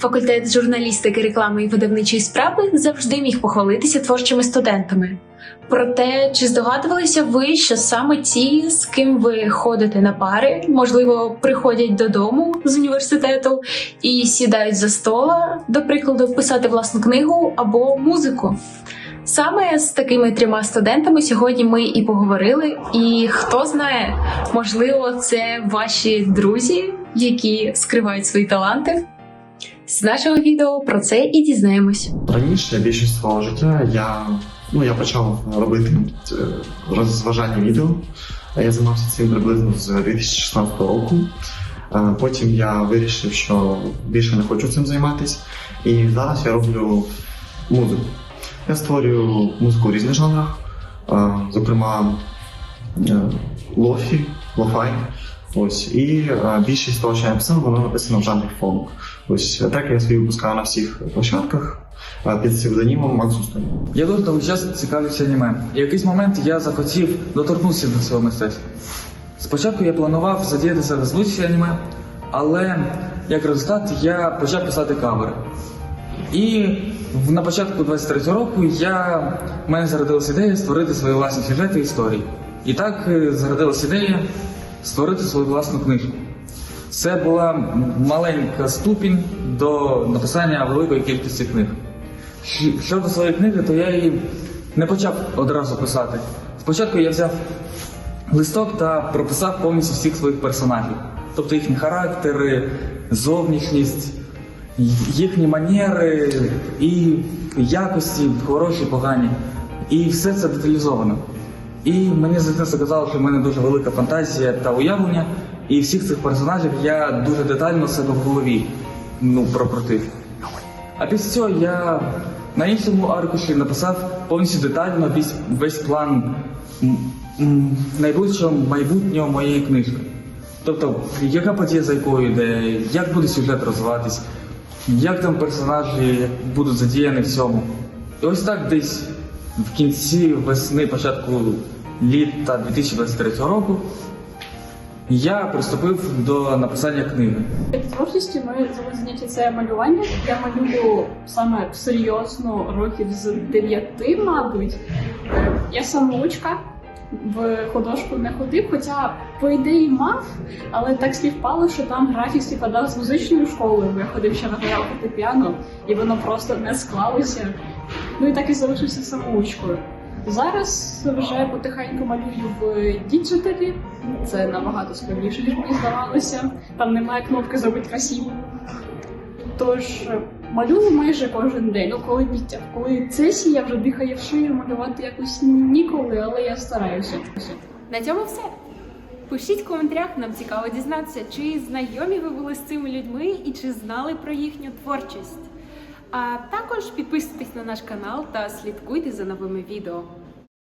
Факультет журналістики, реклами і видавничої справи завжди міг похвалитися творчими студентами. Проте, чи здогадувалися ви, що саме ті, з ким ви ходите на пари, можливо, приходять додому з університету і сідають за стола, до прикладу, писати власну книгу або музику? Саме з такими трьома студентами сьогодні ми і поговорили. І хто знає, можливо, це ваші друзі, які скривають свої таланти. З нашого відео про це і дізнаємось. Раніше більшість свого життя я, ну, я почав робити е, розважальні відео. Я займався цим приблизно з 2016 року. Е, Потім я вирішив, що більше не хочу цим займатися. І зараз я роблю музику. Я створюю музику в різних жанрах, е, зокрема лофі, лофай. Ось і е, більшість того, що я написав, воно написано в жанрі фолк. Ось е, так я свій випускаю на всіх площадках е, під псевдонімом Макс Устань. Я дуже довгий час цікавився аніме. І в якийсь момент я захотів доторкнутися до цього мистецтва. Спочатку я планував задіятися в розвитку аніме, але як результат я почав писати кавери. І на початку 23-го року я, в мене зародилася ідея створити свої власні сюжети і історії. І так зародилася ідея створити свою власну книжку. Це була маленька ступінь до написання великої кількості книг. Щодо своєї книги, то я її не почав одразу писати. Спочатку я взяв листок та прописав повністю всіх своїх персонажів, тобто їхні характери, зовнішність, їхні манери і якості, хороші, погані. І все це деталізовано. І мені завжди казало, що в мене дуже велика фантазія та уявлення, і всіх цих персонажів я дуже детально себе в голові ну, прокрутив. А після цього я на іншому аркуші написав повністю детально весь, весь план найближчого майбутнього моєї книжки. Тобто, яка подія за якою йде, як буде сюжет розвиватись, як там персонажі будуть задіяні в цьому. І ось так десь в кінці весни, початку літа 2023 року я приступив до написання книги. Творчості моє заняття це малювання. Я малюю саме серйозно років з дев'яти, мабуть. Я самоучка. В художку не ходив, хоча по ідеї мав, але так співпало, що там графік співпадав з музичною школою, бо я ходив ще на роял фортепіано, і воно просто не склалося. Ну і так і залишився самоучкою. Зараз вже потихеньку малюю в діджиталі. Це набагато складніше, ніж мені здавалося. Там немає кнопки зробити красиво. Тож е, малюю майже кожен день. Ну, коли підтяг, коли сесія вже дихає в шию, малювати якось ніколи, але я стараюся. На цьому все. Пишіть в коментарях, нам цікаво дізнатися, чи знайомі ви були з цими людьми і чи знали про їхню творчість. А також підписуйтесь на наш канал та слідкуйте за новими відео.